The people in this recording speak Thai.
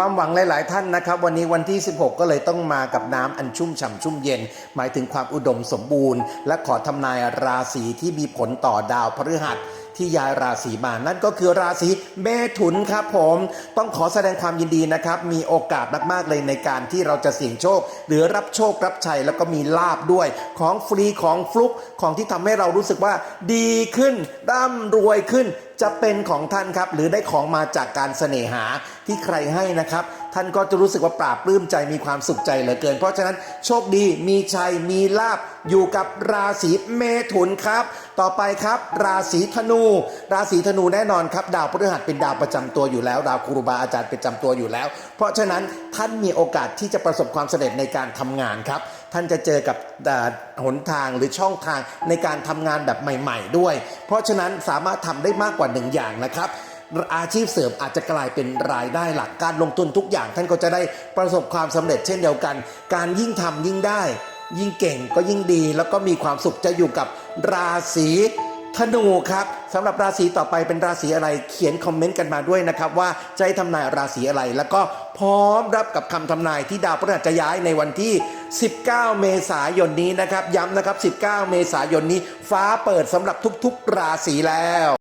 ความหวังหลาย ๆ ท่านนะครับ วันนี้วันที่ 16 ก็เลยต้องมากับน้ำอันชุ่มฉ่ำชุ่มเย็น หมายถึงความอุดมสมบูรณ์ และขอทำนายราศีที่มีผลต่อดาวพฤหัสที่ย้ายราศีมา นั่นก็คือราศีเมถุนครับผม ต้องขอแสดงความยินดีนะครับ มีโอกาสมาก ๆ เลยในการที่เราจะเสี่ยงโชค หรือรับโชครับชัยแล้วก็มีลาบด้วย ของฟรีของฟลุกของที่ทำให้เรารู้สึกว่าดีขึ้นร่ำรวยขึ้น จะเป็นของท่านครับหรือได้ของมาจากการเสน่หาที่ใครให้นะครับ ท่านก็จะรู้สึกว่าปราบปลื้มใจมีความสุขใจเหลือเกิน เพราะฉะนั้นโชคดีมีชัยมีลาบอยู่กับราศีเมถุนครับ ต่อไปครับราศีธนู ราศีธนูแน่นอนครับ ดาวพฤหัสเป็นดาวประจำตัวอยู่แล้ว ดาวครูบาอาจารย์ประจำตัวอยู่แล้ว เพราะฉะนั้นท่านมีโอกาสที่จะประสบความสำเร็จในการทำงานครับ ท่านจะเจอกับหนทางหรือช่องทางในการทำงานแบบใหม่ ๆ ด้วย เพราะฉะนั้นสามารถทำได้มากกว่าหนึ่งอย่างนะครับอาชีพเสริมอาจจะกลายเป็นรายได้หลักการลงทุนทุกอย่าง ท่านก็จะได้ประสบความสำเร็จเช่นเดียวกัน การยิ่งทำยิ่งได้ ยิ่งเก่งก็ยิ่งดี แล้วก็มีความสุขจะอยู่กับราศีธนูครับสำหรับราศีต่อไปเป็นราศีอะไรเขียนคอมเมนต์กันมาด้วยนะครับ ว่าจะให้ทำนายราศีอะไร แล้วก็พร้อมรับกับคำทำนายที่ดาวพฤหัสจะย้ายในวันที่19 เมษายนนี้นะครับ ย้ำนะครับ 19 เมษายนนี้ ฟ้าเปิดสำหรับทุกๆ ราศีแล้ว